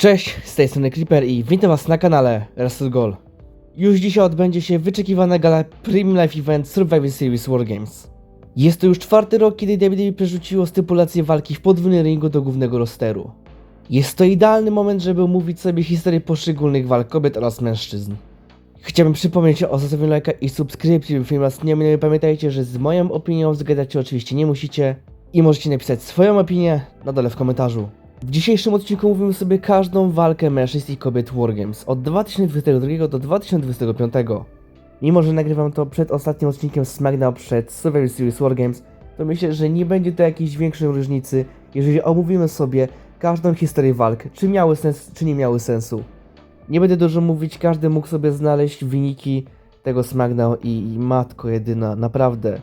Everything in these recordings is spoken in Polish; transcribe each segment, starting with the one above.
Cześć, z tej strony Creeper i witam was na kanale Wrestle Goal. Już dzisiaj odbędzie się wyczekiwana gala Premium Life Event Survivor Series Wargames. Jest to już czwarty rok, kiedy WWE przerzuciło stypulację walki w podwójnym ringu do głównego rosteru. Jest to idealny moment, żeby omówić sobie historię poszczególnych walk kobiet oraz mężczyzn. Chciałbym przypomnieć o zostawieniu lajka i subskrypcji, by film nie minął. Pamiętajcie, że z moją opinią zgadzać się oczywiście nie musicie i możecie napisać swoją opinię na dole w komentarzu. W dzisiejszym odcinku mówimy sobie każdą walkę mężczyzn i kobiet Wargames od 2022 do 2025. Mimo, że nagrywam to przed ostatnim odcinkiem SmackDown przed Survivor Series Wargames, to myślę, że nie będzie to jakiejś większej różnicy, jeżeli omówimy sobie każdą historię walk, czy miały sens, czy nie miały sensu. Nie będę dużo mówić, każdy mógł sobie znaleźć wyniki tego SmackDown i, i matko jedyna, naprawdę.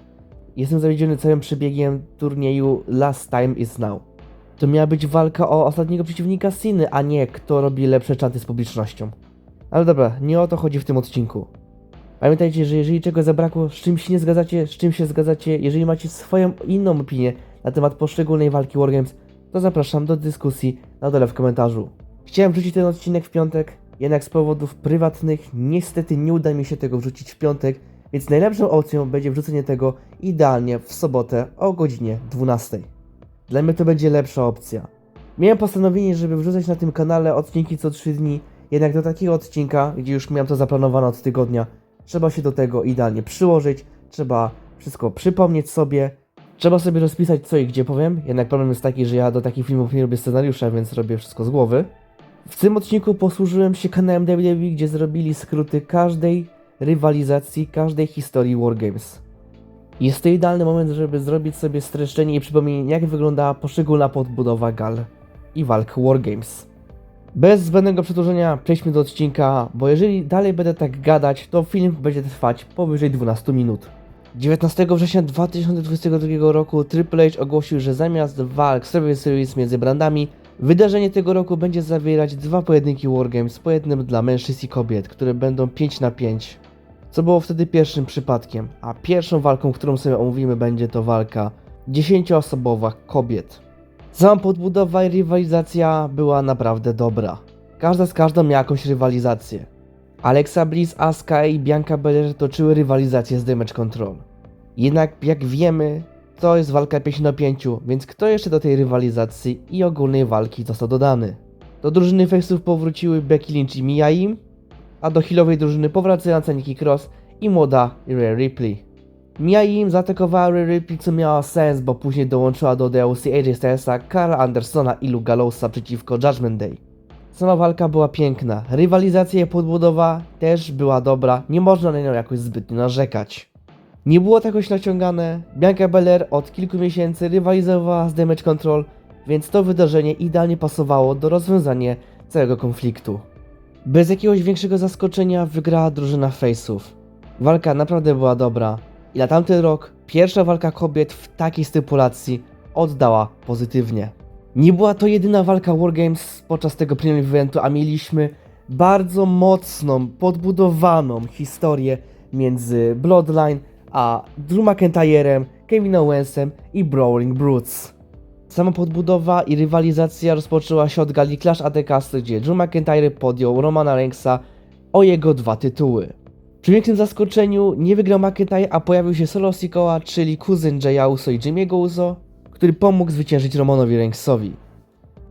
Jestem zawiedziony całym przebiegiem turnieju Last Time Is Now. To miała być walka o ostatniego przeciwnika Siny, a nie kto robi lepsze czaty z publicznością. Ale dobra, nie o to chodzi w tym odcinku. Pamiętajcie, że jeżeli czegoś zabrakło, z czymś się nie zgadzacie, z czym się zgadzacie, jeżeli macie swoją inną opinię na temat poszczególnej walki Wargames, to zapraszam do dyskusji na dole w komentarzu. Chciałem wrzucić ten odcinek w piątek, jednak z powodów prywatnych niestety nie uda mi się tego wrzucić w piątek, więc najlepszą opcją będzie wrzucenie tego idealnie w sobotę o godzinie 12. Dla mnie to będzie lepsza opcja. Miałem postanowienie, żeby wrzucać na tym kanale odcinki co 3 dni, jednak do takiego odcinka, gdzie już miałem to zaplanowane od tygodnia, trzeba się do tego idealnie przyłożyć, trzeba wszystko przypomnieć sobie, trzeba sobie rozpisać co i gdzie powiem, jednak problem jest taki, że ja do takich filmów nie robię scenariusza, więc robię wszystko z głowy. W tym odcinku posłużyłem się kanałem WWE, gdzie zrobili skróty każdej rywalizacji, każdej historii Wargames. Jest to idealny moment, żeby zrobić sobie streszczenie i przypomnienie, jak wyglądała poszczególna podbudowa gal i walk Wargames. Bez zbędnego przedłużenia przejdźmy do odcinka, bo jeżeli dalej będę tak gadać, to film będzie trwać powyżej 12 minut. 19 września 2022 roku Triple H ogłosił, że zamiast walk Survivor Series między brandami, wydarzenie tego roku będzie zawierać dwa pojedynki Wargames, po jednym dla mężczyzn i kobiet, które będą 5 na 5 co było wtedy pierwszym przypadkiem, a pierwszą walką, którą sobie omówimy, będzie to walka 10-osobowa kobiet. Sama podbudowa i rywalizacja była naprawdę dobra. Każda z każdą miała jakąś rywalizację. Alexa Bliss, Asuka i Bianca Belair toczyły rywalizację z Damage Control. Jednak jak wiemy, to jest walka 5 na 5, więc kto jeszcze do tej rywalizacji i ogólnej walki został dodany? Do drużyny face'ów powróciły Becky Lynch i Mia Yim, a do healowej drużyny powracająca Nikki Cross i młoda Rhea Ripley. Mia im zaatakowała Rhea Ripley, co miało sens, bo później dołączyła do DLC AJ Stylesa, Carla Andersona i Luke Gallowsa przeciwko Judgment Day. Sama walka była piękna, rywalizacja i podbudowa też była dobra, nie można na nią jakoś zbytnio narzekać. Nie było tak jakoś naciągane, Bianca Belair od kilku miesięcy rywalizowała z Damage Control, więc to wydarzenie idealnie pasowało do rozwiązania całego konfliktu. Bez jakiegoś większego zaskoczenia wygrała drużyna Face'ów. Walka naprawdę była dobra i na tamten rok pierwsza walka kobiet w takiej stypulacji oddała pozytywnie. Nie była to jedyna walka Wargames podczas tego premium eventu, a mieliśmy bardzo mocną, podbudowaną historię między Bloodline a Drew McIntyrem, Kevin Owensem i Brawling Brutes. Sama podbudowa i rywalizacja rozpoczęła się od gali Clash at the Castle, gdzie Drew McIntyre podjął Romana Reignsa o jego dwa tytuły. Przy większym zaskoczeniu nie wygrał McIntyre, a pojawił się Solo Sikoa, czyli kuzyn Jaya Uso i Jimmy'ego Uso, który pomógł zwyciężyć Romanowi Reignsowi.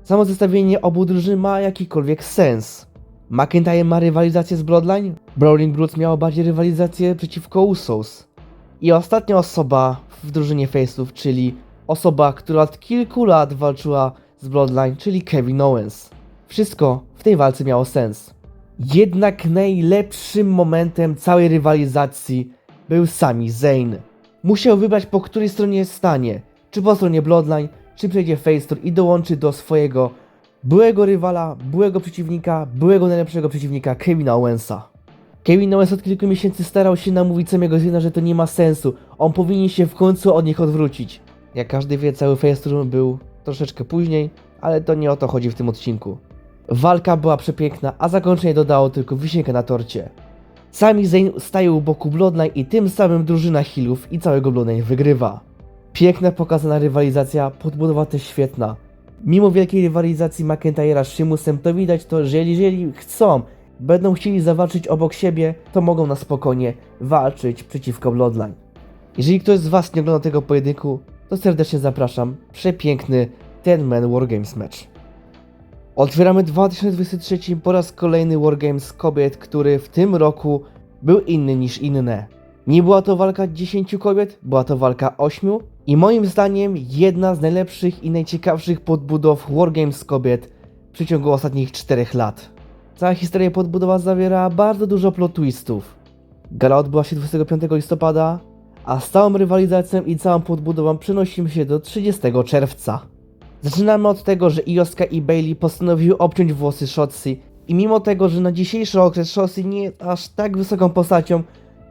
Samo zestawienie obu drużyn ma jakikolwiek sens. McIntyre ma rywalizację z Bloodline, Brawling Brutes miało bardziej rywalizację przeciwko Usos. I ostatnia osoba w drużynie Face'ów, czyli osoba, która od kilku lat walczyła z Bloodline, czyli Kevin Owens. Wszystko w tej walce miało sens. Jednak najlepszym momentem całej rywalizacji był sami Zayn. Musiał wybrać po której stronie stanie, czy po stronie Bloodline, czy przejdzie Face Tour i dołączy do swojego byłego rywala, byłego przeciwnika, byłego najlepszego przeciwnika Kevina Owensa. Kevin Owens od kilku miesięcy starał się namówić samego Zayna, że to nie ma sensu. On powinien się w końcu od nich odwrócić. Jak każdy wie, cały Face Tour był troszeczkę później, ale to nie o to chodzi w tym odcinku. Walka była przepiękna, a zakończenie dodało tylko wisienkę na torcie. Sami Zayn staje u boku Bloodline i tym samym drużyna Healów i całego Bloodline wygrywa. Piękna pokazana rywalizacja, podbudowa też świetna. Mimo wielkiej rywalizacji McIntyre'a z Sheamusem, to widać to, że jeżeli chcą, będą chcieli zawalczyć obok siebie, to mogą na spokojnie walczyć przeciwko Bloodline. Jeżeli ktoś z Was nie ogląda tego pojedynku, to serdecznie zapraszam. Przepiękny Ten Man Wargames match. Otwieramy 2023 po raz kolejny Wargames kobiet, który w tym roku był inny niż inne. Nie była to walka 10 kobiet, była to walka 8 i moim zdaniem jedna z najlepszych i najciekawszych podbudow Wargames kobiet w przeciągu ostatnich 4 lat. Cała historia podbudowa zawiera bardzo dużo plot twistów. Gala odbyła się 25 listopada, a z całą rywalizacją i całą podbudową przenosimy się do 30 czerwca. Zaczynamy od tego, że Ioska i Bailey postanowiły obciąć włosy Shotzi i mimo tego, że na dzisiejszy okres Shotzi nie jest aż tak wysoką postacią,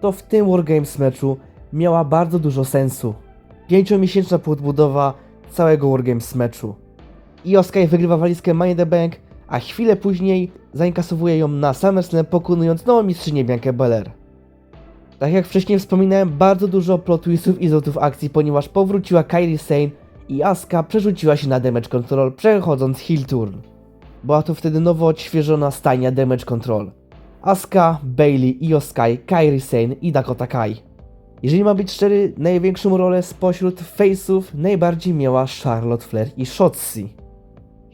to w tym Wargames meczu miała bardzo dużo sensu. Pięciomiesięczna podbudowa całego Wargames meczu. Ioska wygrywa walizkę Money the Bank, a chwilę później zainkasowuje ją na SummerSlam pokonując nową mistrzynię Biankę Belair. Tak jak wcześniej wspominałem, bardzo dużo plot twistów i zwrotów akcji, ponieważ powróciła Kairi Sane i Asuka przerzuciła się na Damage Control, przechodząc heel turn. Była to wtedy nowo odświeżona stajnia Damage Control. Asuka, Bailey, Io Sky, Kairi Sane i Dakota Kai. Jeżeli ma być szczery, największą rolę spośród face'ów najbardziej miała Charlotte Flair i Shotzi.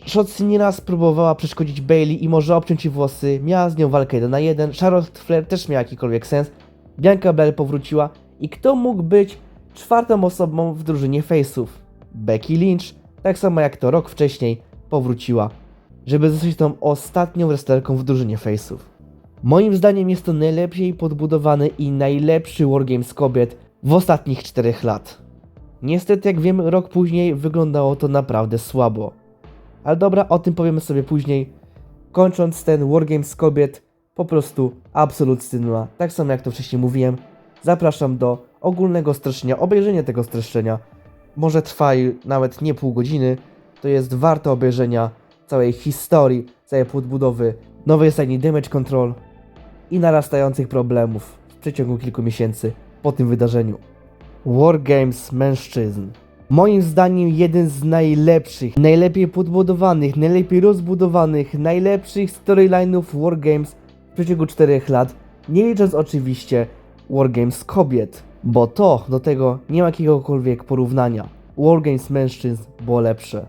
Shotzi nieraz próbowała przeszkodzić Bailey i może obciąć jej włosy, miała z nią walkę 1 na 1, Charlotte Flair też miała jakikolwiek sens, Bianca Belair powróciła i kto mógł być czwartą osobą w drużynie face'ów? Becky Lynch, tak samo jak to rok wcześniej, powróciła, żeby zostać tą ostatnią wrestlerką w drużynie face'ów. Moim zdaniem jest to najlepiej podbudowany i najlepszy Wargames kobiet w ostatnich 4 lat. Niestety, jak wiemy, rok później wyglądało to naprawdę słabo. Ale dobra, o tym powiemy sobie później. Kończąc ten Wargames kobiet, po prostu absolut stynua. Tak samo jak to wcześniej mówiłem, zapraszam do ogólnego streszczenia, obejrzenia tego streszczenia. Może trwa nawet nie pół godziny, to jest warte obejrzenia całej historii, całej podbudowy nowej stajni Damage Control i narastających problemów w przeciągu kilku miesięcy po tym wydarzeniu. Wargames mężczyzn. Moim zdaniem jeden z najlepszych, najlepiej podbudowanych, najlepiej rozbudowanych, najlepszych storyline'ów Wargames w przeciągu 4 lat, nie licząc oczywiście Wargames kobiet, bo to do tego nie ma jakiegokolwiek porównania. Wargames mężczyzn było lepsze.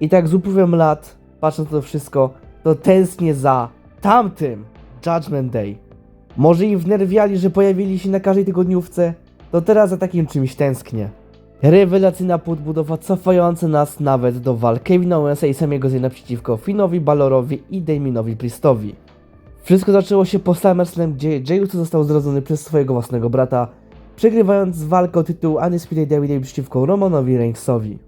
I tak z upływem lat, patrząc na to wszystko, to tęsknię za tamtym Judgment Day. Może i wnerwiali, że pojawili się na każdej tygodniówce, to teraz za takim czymś tęsknię. Rewelacyjna podbudowa cofająca nas nawet do walk Kevina Owensa i samego Zayna przeciwko Finnowi Balorowi i Daminowi Pristowi. Wszystko zaczęło się po SummerSlam, gdzie Jey Uso został zdradzony przez swojego własnego brata, przegrywając walkę o tytuł Undisputed WWE przeciwko Romanowi Reignsowi.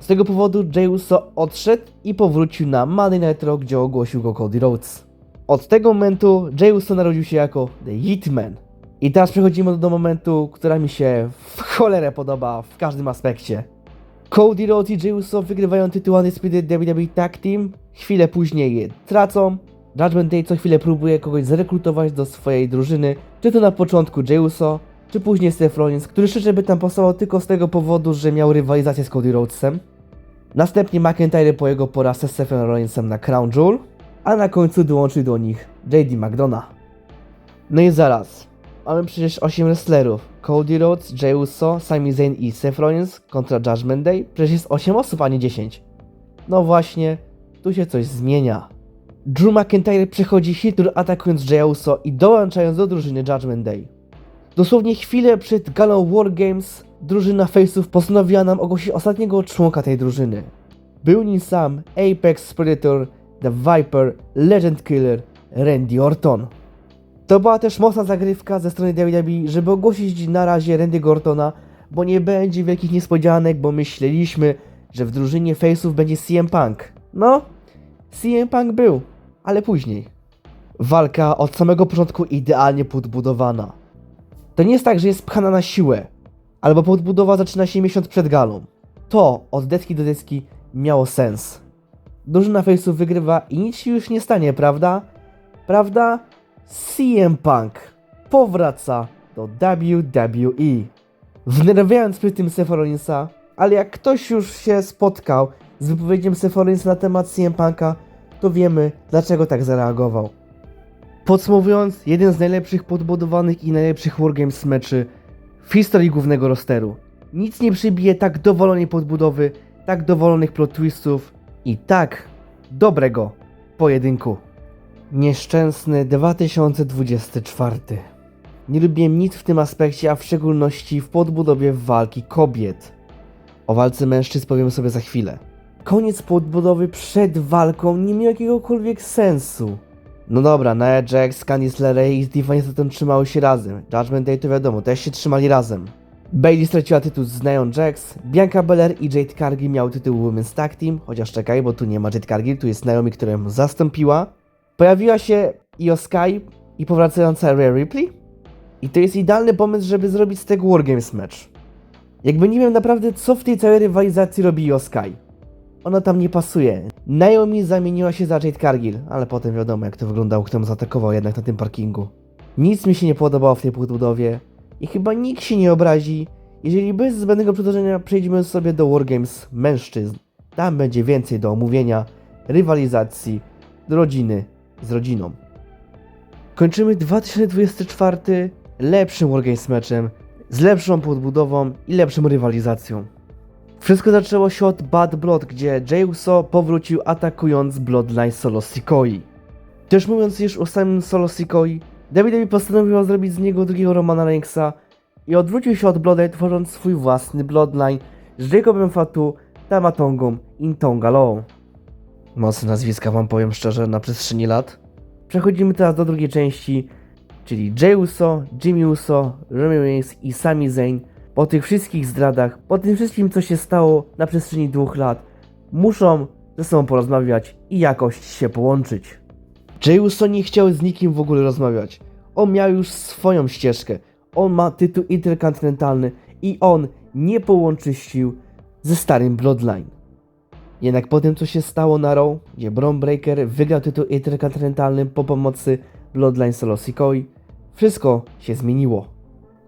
Z tego powodu Jey Uso odszedł i powrócił na Monday Night Raw, gdzie ogłosił go Cody Rhodes. Od tego momentu Jey Uso narodził się jako The Hitman. I teraz przechodzimy do momentu, która mi się w cholerę podoba w każdym aspekcie. Cody Rhodes i Jey Uso wygrywają tytuł Undisputed WWE Tag Team, chwilę później je tracą. Judgment Day co chwilę próbuje kogoś zrekrutować do swojej drużyny, czy to na początku Jey Uso, czy później Seth Rollins, który szczerze by tam pasował tylko z tego powodu, że miał rywalizację z Cody Rhodesem. Następnie McIntyre po jego porażce z Sethem Rollinsem na Crown Jewel, a na końcu dołączył do nich JD McDonough. No i zaraz, mamy przecież 8 wrestlerów. Cody Rhodes, Jey Uso, Sami Zayn i Seth Rollins kontra Judgment Day. Przecież jest 8 osób, a nie 10. No właśnie, tu się coś zmienia. Drew McIntyre przechodzi hitur atakując Jey Uso i dołączając do drużyny Judgment Day. Dosłownie chwilę przed galą Wargames drużyna Face'ów postanowiła nam ogłosić ostatniego członka tej drużyny. Był nim sam Apex Predator, The Viper, Legend Killer, Randy Orton. To była też mocna zagrywka ze strony WWE, żeby ogłosić na razie Randy Ortona, bo nie będzie wielkich niespodzianek, bo myśleliśmy, że w drużynie Face'ów będzie CM Punk. No, CM Punk był, ale później. Walka od samego początku idealnie podbudowana. To nie jest tak, że jest pchana na siłę, albo podbudowa zaczyna się miesiąc przed galą. To od deski do deski miało sens. Drużyna Face'ów wygrywa i nic się już nie stanie, prawda? Prawda? CM Punk powraca do WWE. Wnerwiając przy tym Seth Rollinsa, ale jak ktoś już się spotkał z wypowiedzią Sephorins na temat CM Punka, to wiemy dlaczego tak zareagował. Podsumowując, jeden z najlepszych podbudowanych i najlepszych Wargames meczy w historii głównego rosteru. Nic nie przybije tak dowolonej podbudowy, tak dowolonych plot twistów i tak dobrego pojedynku. Nieszczęsny 2024. Nie lubiłem nic w tym aspekcie, a w szczególności w podbudowie walki kobiet. O walce mężczyzn powiem sobie za chwilę. Koniec podbudowy przed walką nie miał jakiegokolwiek sensu. No dobra, Nia Jax, Candice LeRae i Stephanie Stratton trzymały się razem. Judgment Day to wiadomo, też się trzymali razem. Bailey straciła tytuł z Nia Jax, Bianca Belair i Jade Cargill miały tytuł Women's Tag Team, chociaż czekaj, bo tu nie ma Jade Cargill, tu jest Naomi, która ją zastąpiła. Pojawiła się Io Sky i powracająca Rhea Ripley. I to jest idealny pomysł, żeby zrobić z tego Wargames match. Jakby nie wiem naprawdę, co w tej całej rywalizacji robi Io Sky. Ona tam nie pasuje. Naomi zamieniła się za Jade Cargill, ale potem wiadomo jak to wyglądało, kto ją zaatakował jednak na tym parkingu. Nic mi się nie podobało w tej podbudowie i chyba nikt się nie obrazi, jeżeli bez zbędnego przedłużenia przejdziemy sobie do Wargames mężczyzn. Tam będzie więcej do omówienia, rywalizacji, rodziny z rodziną. Kończymy 2024 lepszym Wargames meczem, z lepszą podbudową i lepszą rywalizacją. Wszystko zaczęło się od Bad Blood, gdzie Jey Uso powrócił atakując Bloodline Solo Sikoi. Też mówiąc już o samym Solo Sikoi, WWE postanowiła zrobić z niego drugiego Romana Reignsa i odwrócił się od Bloodline tworząc swój własny Bloodline z Jacobem Fatu, Tamatongą i Tongalo. Mocne nazwiska wam powiem szczerze na przestrzeni lat. Przechodzimy teraz do drugiej części, czyli Jey Uso, Jimmy Uso, Roman Reigns i Sami Zayn po tych wszystkich zdradach, po tym wszystkim co się stało na przestrzeni dwóch lat, muszą ze sobą porozmawiać i jakoś się połączyć. Jey Uso nie chciał z nikim w ogóle rozmawiać. On miał już swoją ścieżkę. On ma tytuł interkontynentalny i on nie połączy sił ze starym Bloodline. Jednak po tym co się stało na Raw, gdzie Braun Breaker wygrał tytuł interkontynentalny po pomocy Bloodline Solo Sikoy, wszystko się zmieniło.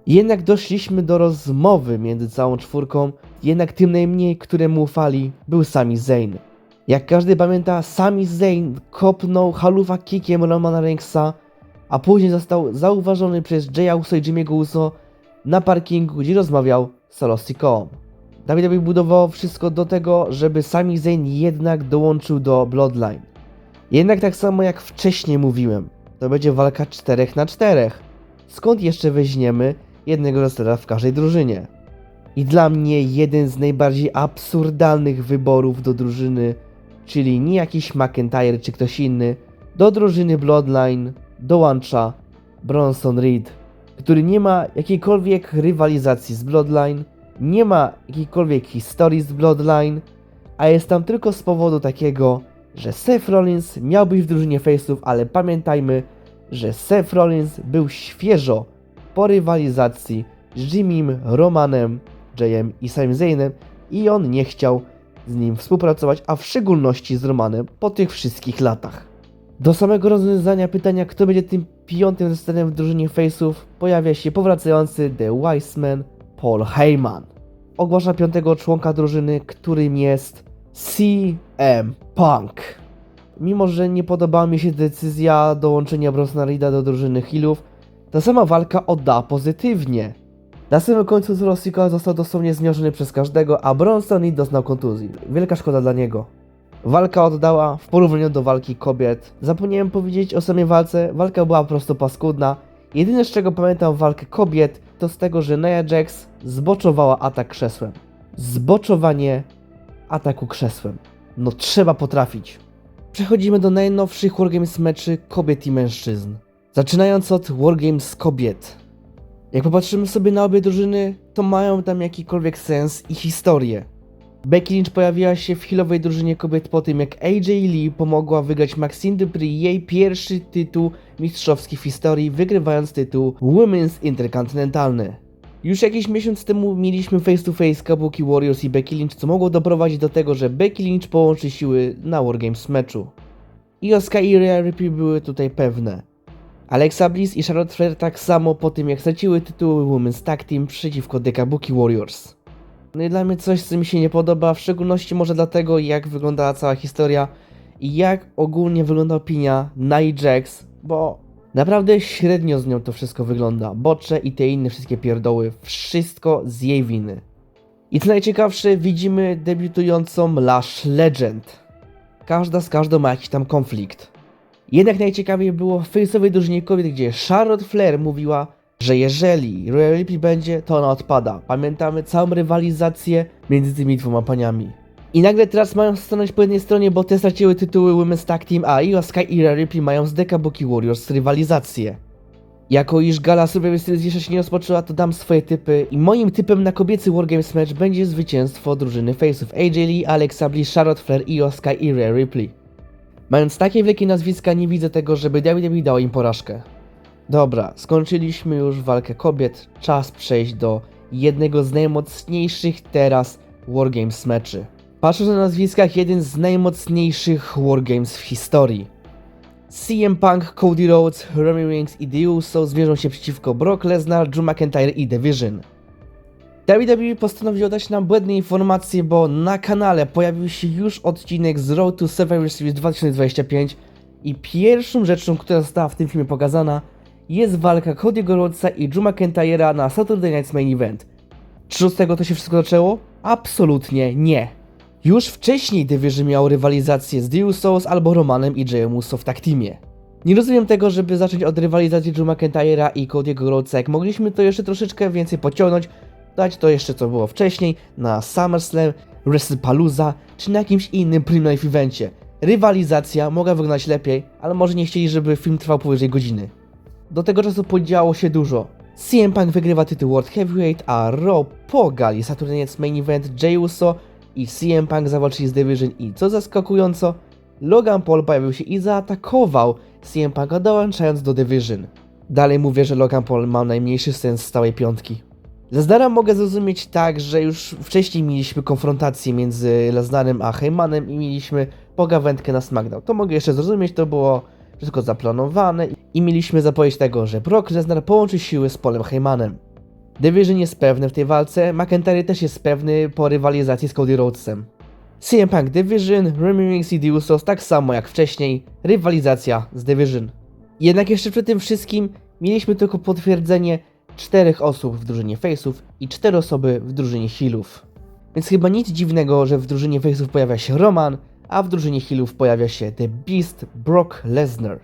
Jednak doszliśmy do rozmowy między całą czwórką, jednak tym najmniej, któremu ufali, był Sami Zayn. Jak każdy pamięta, Sami Zayn kopnął haluwa kickiem Romana Reignsa, a później został zauważony przez Jaya Uso i Jimmy'ego Uso na parkingu, gdzie rozmawiał z Solo Sikoą. WWE budowało wszystko do tego, żeby Sami Zayn jednak dołączył do Bloodline. Jednak tak samo jak wcześniej mówiłem, to będzie walka 4 na 4. Skąd jeszcze weźmiemy jednego wrestlera w każdej drużynie? I dla mnie jeden z najbardziej absurdalnych wyborów do drużyny, czyli nie jakiś McIntyre czy ktoś inny, do drużyny Bloodline dołącza Bronson Reed, który nie ma jakiejkolwiek rywalizacji z Bloodline, nie ma jakiejkolwiek historii z Bloodline, a jest tam tylko z powodu takiego, że Seth Rollins miał być w drużynie face'ów, ale pamiętajmy, że Seth Rollins był świeżo po rywalizacji z Jimmym, Romanem, Jayem i Sami Zaynem i on nie chciał z nim współpracować, a w szczególności z Romanem po tych wszystkich latach. Do samego rozwiązania pytania, kto będzie tym piątym wrestlerem w drużynie face'ów, pojawia się powracający The Wise Man Paul Heyman. Ogłasza piątego członka drużyny, którym jest CM Punk. Mimo, że nie podobała mi się decyzja dołączenia Brosna Reeda do drużyny Hillów, ta sama walka oddała pozytywnie. Na samym końcu Zero Sikoa został dosłownie zmiażdżony przez każdego, a Bronson Reed doznał kontuzji. Wielka szkoda dla niego. Walka oddała w porównaniu do walki kobiet. Zapomniałem powiedzieć o samej walce, walka była po prostu paskudna. Jedyne z czego pamiętam walkę kobiet, to z tego, że Nia Jax zboczowała atak krzesłem. Zboczowanie ataku krzesłem. No trzeba potrafić. Przechodzimy do najnowszych Wargames meczy kobiet i mężczyzn. Zaczynając od Wargames kobiet. Jak popatrzymy sobie na obie drużyny, to mają tam jakikolwiek sens i historię. Becky Lynch pojawiła się w healowej drużynie kobiet po tym, jak AJ Lee pomogła wygrać Maxine Dupri jej pierwszy tytuł mistrzowski w historii, wygrywając tytuł Women's Interkontynentalny. Już jakiś miesiąc temu mieliśmy face to face Kabuki Warriors i Becky Lynch, co mogło doprowadzić do tego, że Becky Lynch połączy siły na Wargames meczu. I Asuka i Rhea Ripley były tutaj pewne. Alexa Bliss i Charlotte Flair tak samo po tym jak straciły tytuły Women's Tag Team przeciwko The Kabuki Warriors. No i dla mnie coś, co mi się nie podoba, w szczególności może dlatego, jak wyglądała cała historia i jak ogólnie wygląda opinia Nia Jax, bo naprawdę średnio z nią to wszystko wygląda. Bocze i te inne wszystkie pierdoły, wszystko z jej winy. I co najciekawsze, widzimy debiutującą Lash Legend. Każda z każdą ma jakiś tam konflikt. Jednak najciekawiej było w face'owej drużynie kobiet, gdzie Charlotte Flair mówiła, że jeżeli Royal Ripley będzie, to ona odpada. Pamiętamy całą rywalizację między tymi dwoma paniami. I nagle teraz mają stanąć po jednej stronie, bo te straciły tytuły Women's Tag Team, a Io Sky i Rhea Ripley mają z Dekabuki Warriors rywalizację. Jako iż gala Survivor Series jeszcze się nie rozpoczęła, to dam swoje typy i moim typem na kobiecy Wargames match będzie zwycięstwo drużyny face'ów AJ Lee, Alexa Bliss, Charlotte Flair, Io Sky i Rhea Ripley. Mając takie wielkie nazwiska, nie widzę tego, żeby WWE dała im porażkę. Dobra, skończyliśmy już walkę kobiet, czas przejść do jednego z najmocniejszych teraz Wargames meczy. Patrząc na nazwiskach, jeden z najmocniejszych Wargames w historii. CM Punk, Cody Rhodes, Roman Reigns i The Uso zmierzą się przeciwko Brock Lesnar, Drew McIntyre i The Vision. WWE postanowiło dać nam błędne informacje, bo na kanale pojawił się już odcinek z Road to Survivor Series 2025 i pierwszą rzeczą, która została w tym filmie pokazana jest walka Cody'ego Rhodesa i Drew McIntyre'a na Saturday Night's Main Event. Czy od tego to się wszystko zaczęło? Absolutnie nie. Już wcześniej Division miał rywalizację z The Usos albo Romanem i Jayem Uso w tag teamie. Nie rozumiem tego, żeby zacząć od rywalizacji Drew McIntyre'a i Cody'ego Rhodesa, jak mogliśmy to jeszcze troszeczkę więcej pociągnąć, dać to jeszcze co było wcześniej na SummerSlam, WrestlePalooza czy na jakimś innym Prime evencie. Rywalizacja mogła wyglądać lepiej, ale może nie chcieli, żeby film trwał powyżej godziny. Do tego czasu podziało się dużo. CM Punk wygrywa tytuł World Heavyweight, a Raw po gali Saturday Night's Main Event Jey Uso i CM Punk zawalczyli z Division i co zaskakująco, Logan Paul pojawił się i zaatakował CM Punka dołączając do Division. Dalej mówię, że Logan Paul ma najmniejszy sens z całej piątki. Lesnara mogę zrozumieć tak, że już wcześniej mieliśmy konfrontację między Lesnarem a Heymanem i mieliśmy pogawędkę na SmackDown. To mogę jeszcze zrozumieć, to było wszystko zaplanowane i mieliśmy zapowiedź tego, że Brock Lesnar połączy siły z Polem Heymanem. Division jest pewny w tej walce, McIntyre też jest pewny po rywalizacji z Cody Rhodesem. CM Punk Division, Roman Reigns i The Usos tak samo jak wcześniej, rywalizacja z Division. Jednak jeszcze przy tym wszystkim mieliśmy tylko potwierdzenie czterech osób w drużynie Face'ów i cztery osoby w drużynie Heelów. Więc chyba nic dziwnego, że w drużynie Face'ów pojawia się Roman, a w drużynie Heelów pojawia się The Beast Brock Lesnar.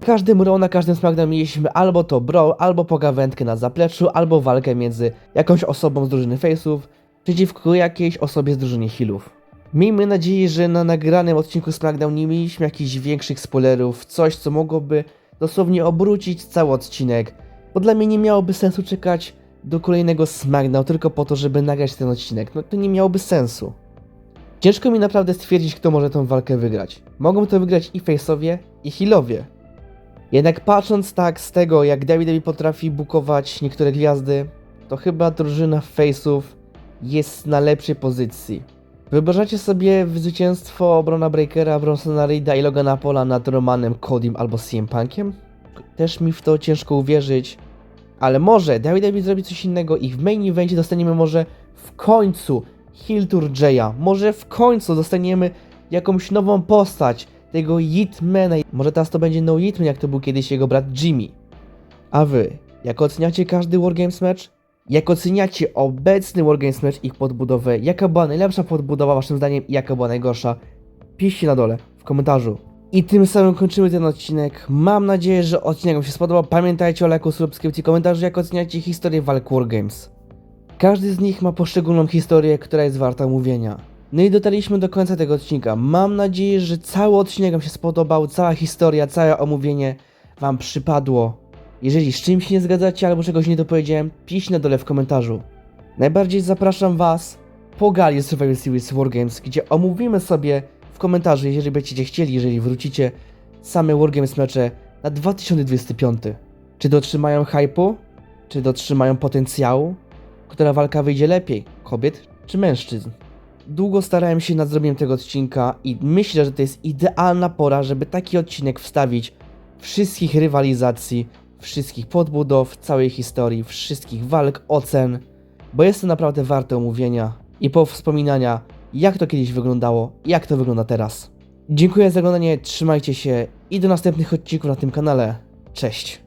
W każdym Raw na każdym SmackDown mieliśmy albo to brawl, albo pogawędkę na zapleczu, albo walkę między jakąś osobą z drużyny Face'ów przeciwko jakiejś osobie z drużyny Heelów. Miejmy nadzieję, że na nagranym odcinku SmackDown nie mieliśmy jakichś większych spoilerów, coś co mogłoby dosłownie obrócić cały odcinek, bo dla mnie nie miałoby sensu czekać do kolejnego SmackDown tylko po to, żeby nagrać ten odcinek. No to nie miałoby sensu. Ciężko mi naprawdę stwierdzić, kto może tę walkę wygrać. Mogą to wygrać i face'owie, i healowie. Jednak patrząc tak z tego, jak WWE potrafi bukować niektóre gwiazdy, to chyba drużyna face'ów jest na lepszej pozycji. Wyobrażacie sobie zwycięstwo Brona Breakera, Bronsona Reeda i Logana Paula nad Romanem, Codym albo CM Punkiem? Też mi w to ciężko uwierzyć. Ale może WWE zrobi coś innego i w main evencie dostaniemy może w końcu Heel Tour Jaya. Może w końcu dostaniemy jakąś nową postać tego Yitmana. Może teraz to będzie No Yitman, jak to był kiedyś jego brat Jimmy. A wy, jak oceniacie każdy Wargames match? Jak oceniacie obecny Wargames match, ich podbudowę? Jaka była najlepsza podbudowa waszym zdaniem i jaka była najgorsza? Piszcie na dole, w komentarzu. I tym samym kończymy ten odcinek. Mam nadzieję, że odcinek wam się spodobał. Pamiętajcie o lajku, subskrypcji, komentarzu, jak oceniacie historię walk Wargames. Każdy z nich ma poszczególną historię, która jest warta omówienia. No i dotarliśmy do końca tego odcinka. Mam nadzieję, że cały odcinek Wam się spodobał, cała historia, całe omówienie Wam przypadło. Jeżeli z czymś nie zgadzacie albo czegoś nie dopowiedziałem, piszcie na dole w komentarzu. Najbardziej zapraszam Was po gali Survival Series Wargames, gdzie omówimy sobie w komentarzu, jeżeli będziecie chcieli, jeżeli wrócicie, same Wargames mecze na 2025. Czy dotrzymają hypu? Czy dotrzymają potencjału? Która walka wyjdzie lepiej? Kobiet czy mężczyzn? Długo starałem się nad zrobieniem tego odcinka i myślę, że to jest idealna pora, żeby taki odcinek wstawić wszystkich rywalizacji, wszystkich podbudow, całej historii, wszystkich walk, ocen, bo jest to naprawdę warte omówienia i po wspominania, jak to kiedyś wyglądało, jak to wygląda teraz. Dziękuję za oglądanie, trzymajcie się i do następnych odcinków na tym kanale. Cześć!